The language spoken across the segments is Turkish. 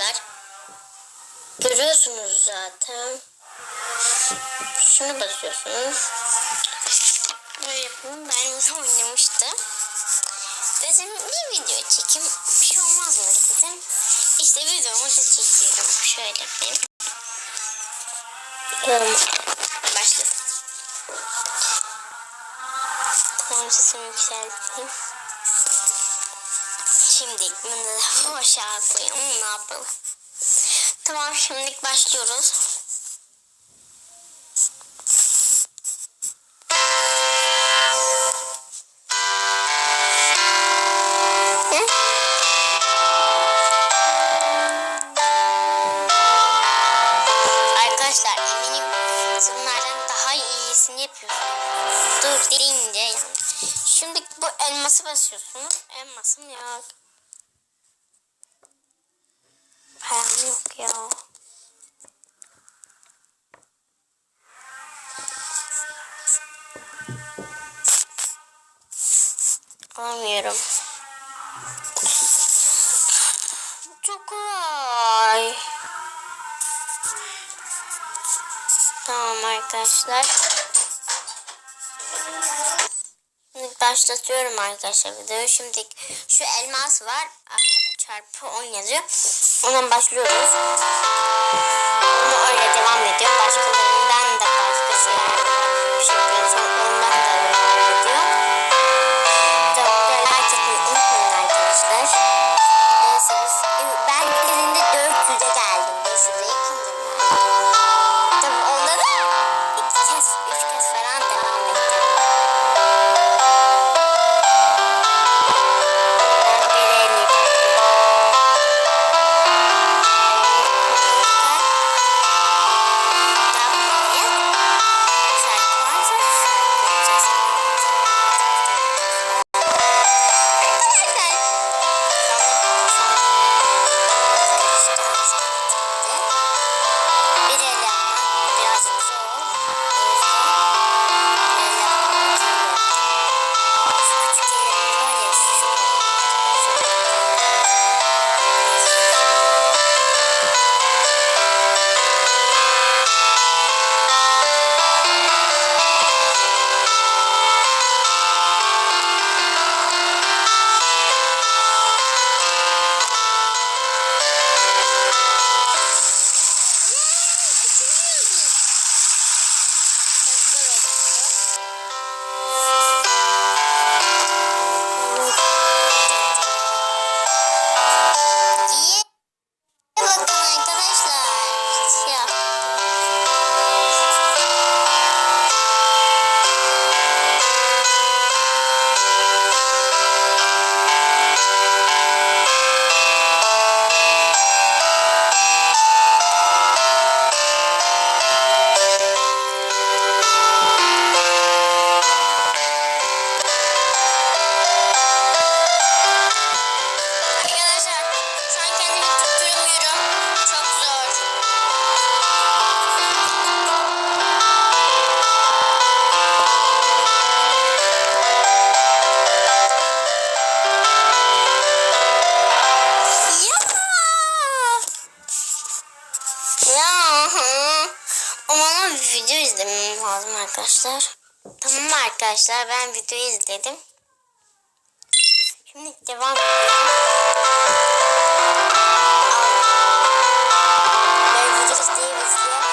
arkadaşlar. Görüyorsunuz zaten. Şunu basıyorsunuz. Böyle yapalım. Ben bunu oynamıştım. Dedim bir video çekeyim. Bir şey olmaz mı dedim. İşte videomu da çekiyorum. Şöyle yapayım. Tamam. Başlasın. Tamam sesimi yükselteyim. Şimdi aşağı koyalım. Ne yapalım? Tamam şimdilik başlıyoruz. Arkadaşlar eminim bunlardan daha iyisini yapıyorsunuz. Dur deyince yani. Şimdi bu elması basıyorsunuz. Elmasım yok. Param yok ya. Alamıyorum. Çok kolay. Tamam arkadaşlar. Başlatıyorum arkadaşlar videoyu. Şimdi şu elmas var. Çarpı 10 yazıyor. Ondan başlıyoruz. Onu öyle devam ediyor. Başkalarından da başka şeyler. Bir şey yapıyor. Sonra ondan da devam Rosa. Video izlemem lazım arkadaşlar. Tamam arkadaşlar ben videoyu izledim. Şimdi devam edelim. Ben video izleyip izleyip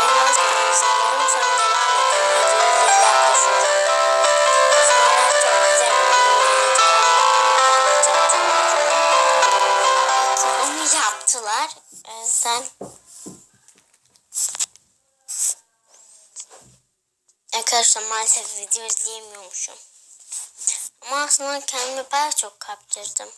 devam ediyorum. Videoyu yaklaşıyorum. Sonra bir Onu yaptılar. Ee, sen Arkadaşlar maalesef video izleyemiyormuşum. Ama aslında kendimi bayağı çok kaptırdım.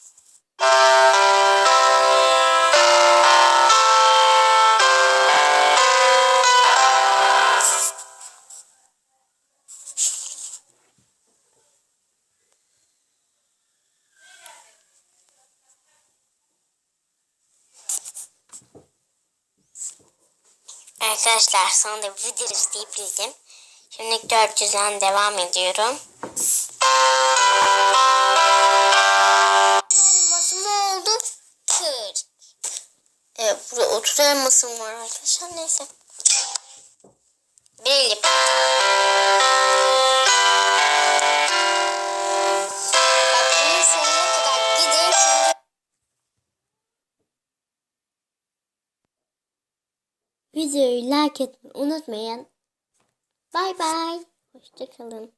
Arkadaşlar sonra da video izleyip izledim. Şimdi 400'den devam ediyorum. Elmasım oldu 40. Burada 30 elmasım var arkadaşlar. Neyse. Çünkü Videoyu like etmeyi unutmayın. Bay bay. Hoşçakalın.